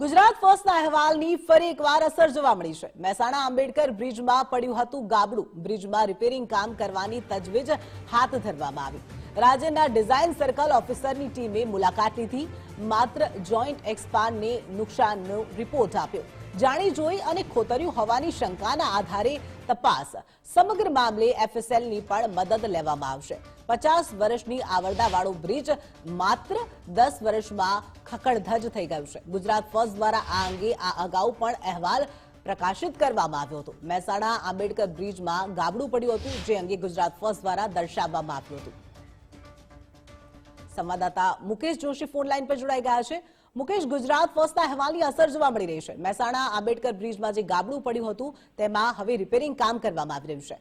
ગુજરાત ફર્સ્ટના અહેવાલની ફરી એકવાર અસર જોવા મળી છે. મહેસાણા આંબેડકર બ્રિજમાં પડ્યું હતું ગાબડું. બ્રિજમાં રિપેરિંગ કામ કરવાની તજવીજ હાથ ધરવામાં આવી. રાજ્યના ડિઝાઇન સર્કલ ઓફિસરની ટીમે મુલાકાત લીધી. માત્ર જોઈન્ટ એક્સપાનને નુકસાનનો રિપોર્ટ આપ્યો. જાણી જોઈ અને ખોતર્યું હોવાની શંકાના આધારે તપાસ. સમગ્ર મામલે એફએસએલની પણ મદદ લેવામાં આવશે. પચાસ વર્ષની આવરદાવાળો બ્રિજ માત્ર દસ વર્ષમાં ખકડધજ થઈ ગયું છે. ગુજરાત ફર્સ્ટ દ્વારા આ અંગે આ અગાઉ પણ અહેવાલ પ્રકાશિત કરવામાં આવ્યો હતો. મહેસાણા આંબેડકર બ્રિજમાં ગાબડું પડ્યું હતું, જે અંગે ગુજરાત ફર્સ્ટ દ્વારા દર્શાવવામાં આવ્યું હતું. સંવાદદાતા મુકેશ જોશી ફોન લાઈન પર જોડાઈ ગયા છે. મુકેશ, ગુજરાત ફર્સ્ટના અહેવાલની અસર જોવા મળી રહી છે. મહેસાણા આંબેડકર બ્રિજમાં જે ગાબડું પડ્યું હતું, તેમાં હવે રિપેરિંગ કામ કરવામાં આવી રહ્યું છે.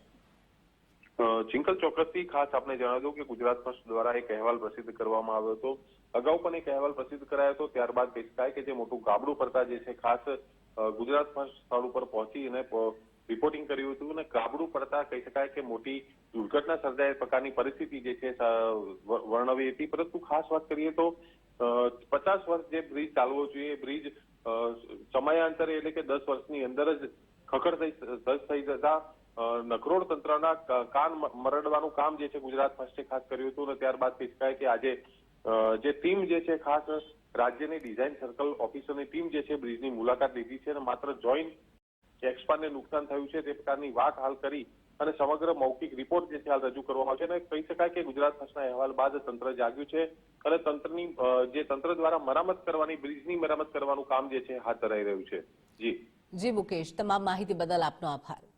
જિંકલ ચોક્કસથી ખાસ આપણે જણાવી દઉં કે ગુજરાત ફર્સ્ટ દ્વારા એક અહેવાલ પ્રસિદ્ધ કરવામાં આવ્યો હતો. અગાઉ પણ એક અહેવાલ પ્રસિદ્ધ કરાયો હતો, ત્યારબાદ કહી કે જે મોટું ગાબડું પડતા જે છે, ખાસ ગુજરાત ફર્સ્ટ સ્થળ ઉપર પહોંચી અને રિપોર્ટિંગ કર્યું હતું અને ગાબડું પડતા કહી શકાય કે મોટી દુર્ઘટના સર્જાય પ્રકારની પરિસ્થિતિ જે છે વર્ણવી હતી. પરંતુ ખાસ વાત કરીએ તો પચાસ વર્ષ જે બ્રિજ ચાલવો જોઈએ બ્રિજ સમયાંતરે એટલે કે દસ વર્ષની અંદર જ ખખડ થઈ થઈ જતા અ, નખરોડ તંત્રના કાન મરડવાનું કામ જે છે ગુજરાત ફર્સ્ટે ખાસ કર્યું હતું અને ત્યારબાદ કહી કે આજે જે ટીમ જે છે ખાસ રાજ્યની ડિઝાઇન સર્કલ ઓફિસરની ટીમ જે છે બ્રિજની મુલાકાત લીધી છે અને માત્ર જોઈન્ટ એક્સપાન્ડને નુકસાન થયું છે તે પ્રકારની વાત હાલ કરી અને સમગ્ર મૌખિક રિપોર્ટ જે છે હાલ રજૂ કરવામાં આવશે. અને કહી શકાય કે ગુજરાત ફર્સ્ટના અહેવાલ બાદ તંત્ર જાગ્યું છે અને તંત્રની જે તંત્ર દ્વારા મરામત કરવાની બ્રિજની મરામત કરવાનું કામ જે છે હાથ ધરાઈ રહ્યું છે. જી. જી મુકેશ તમામ માહિતી બદલ આપનો આભાર.